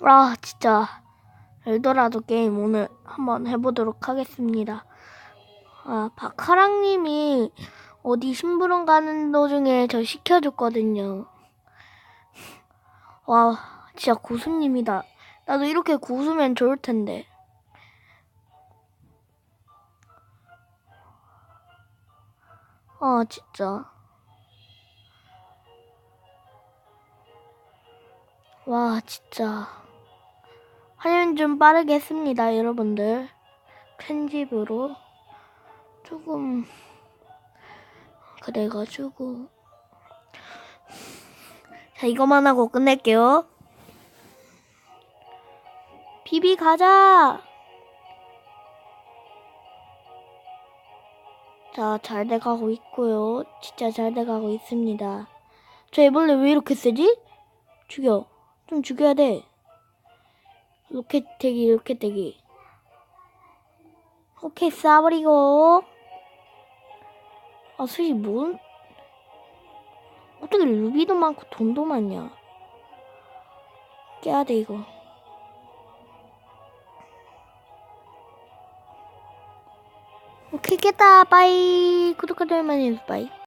아, 진짜. 엘도라도 게임 오늘 한번 해보도록 하겠습니다. 아, 박하랑님이 어디 심부름 가는 도중에 저 시켜줬거든요. 와, 진짜 고수님이다. 나도 이렇게 고수면 좋을 텐데. 아, 진짜. 와, 진짜. 화면 좀 빠르게 했습니다, 여러분들. 편집으로. 조금, 그래가지고. 자, 이거만 하고 끝낼게요. 비비 가자! 자, 잘 돼가고 있고요. 진짜 잘 돼가고 있습니다. 저 애벌레 왜 이렇게 세지? 죽여. 좀 죽여야 돼. 로켓 대기, 로켓 대기. 오케이, 쏴버리고. 아, 수지, 뭔. 어떻게 루비도 많고 돈도 많냐. 깨야 돼, 이거. 오케이, 깼다. 빠이. 좋아요 많이 해주세요. 빠이.